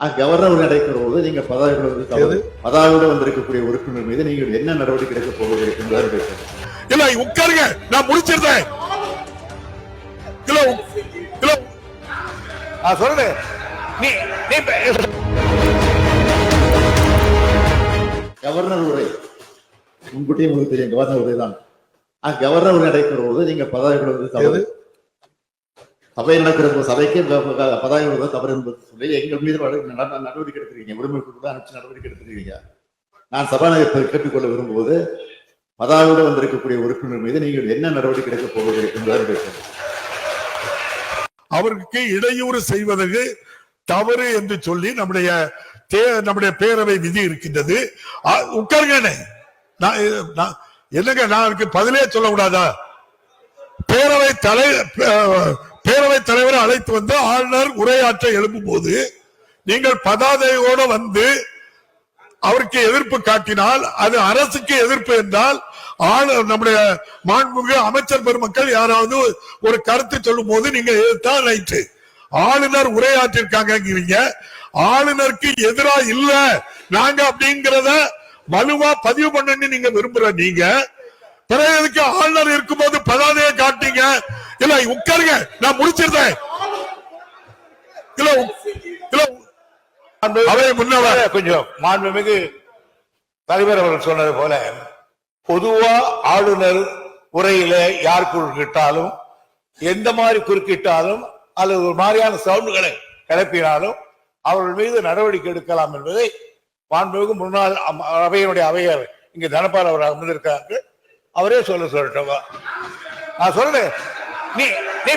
Governor நடைபெற போது நீங்க பதாகையோட வந்து பதாகையோட வந்திருக்கக்கூடிய உறுப்பினர் மீது நீங்கள் என்ன நடவடிக்கை எடுக்க பேசுகிறேன். இல்ல உட்காருங்க. நான் முடிச்சிருந்தேன். சொல்றேன் நீ நீ கவர்னர் உரை. முன்கூட்டியே உங்களுக்கு தெரியும். கவர்னர் உரை தான் கவர்னர் உரை நடைபெற போது நீங்க பதாகையோட வந்து சபை நடக்கிற சபைக்கு ப- ப- தவறு என்பது சொல்லி எங்கள் மீது நடவடிக்கை எடுத்திருக்கீங்க. உரிமை கூட அனுப்பிச்சு நடவடிக்கை எடுத்துருக்கீங்க. நான் சபாநாயகத்தை கேட்டுக்கொள்ள விரும்புவது பதாகையோட வந்திருக்கக்கூடிய உறுப்பினர் மீது நீங்கள் என்ன நடவடிக்கை எடுக்க போவீர்கள் அவருக்கு இடையூறு செய்வதற்கு தவறு என்று சொல்லி நம்முடைய நம்முடைய பேரவை விதி இருக்கின்றது. உட்காருங்க நான் நான்- என்னங்க நான் பதிலே சொல்லக்கூடாதா? பேரவை தலை தலைவரை அழைத்து வந்து ஆளுநர் உரையாற்ற எழுப்பும் போது நீங்கள் பதாதையோடு வந்து அவருக்கு எதிர்ப்பு காட்டினால் அது அரசுக்கு எதிர்ப்பு என்றால் நம்முடைய மாண்புமிகு அமைச்சர் பெருமக்கள் யாராவது ஒரு கருத்து சொல்லும் போது நீங்க எதிர்த்தா ரைட்டு. ஆளுநர் உரையாற்றிருக்காங்கிறீங்க ஆளுநருக்கு எதிரா இல்ல. நாங்க அப்படிங்கறத வலுவா பதிவு பண்ணு நீங்க விரும்புற நீங்க. பிறகு ஆளுநர் இருக்கும்போது பதாதையை காட்டி இல்ல உட்காருங்க. நான் முடிச்சிருந்தேன். இல்ல உ- இல்ல அவை முன்னவர். கொஞ்சம் மாண்புமிகு தலைவர் அவர்கள் சொன்னது போல பொதுவா ஆளுநர் உரையில யார் குறுக்கிட்டாலும் எந்த மாதிரி குறுக்கிட்டாலும் அல்லது ஒரு மாதிரியான சவுண்டுகளை கிளப்பினாலும் அவர்கள் மீது நடவடிக்கை எடுக்கலாம் என்பதை மாண்புமிகு முன்னாள் அவையினுடைய அவையர் இங்க தனபால் அவர் அமர்ந்திருக்காங்க அவரே சொல்ல சொல்லட்டும்? நான் சொல்லு நீ நீ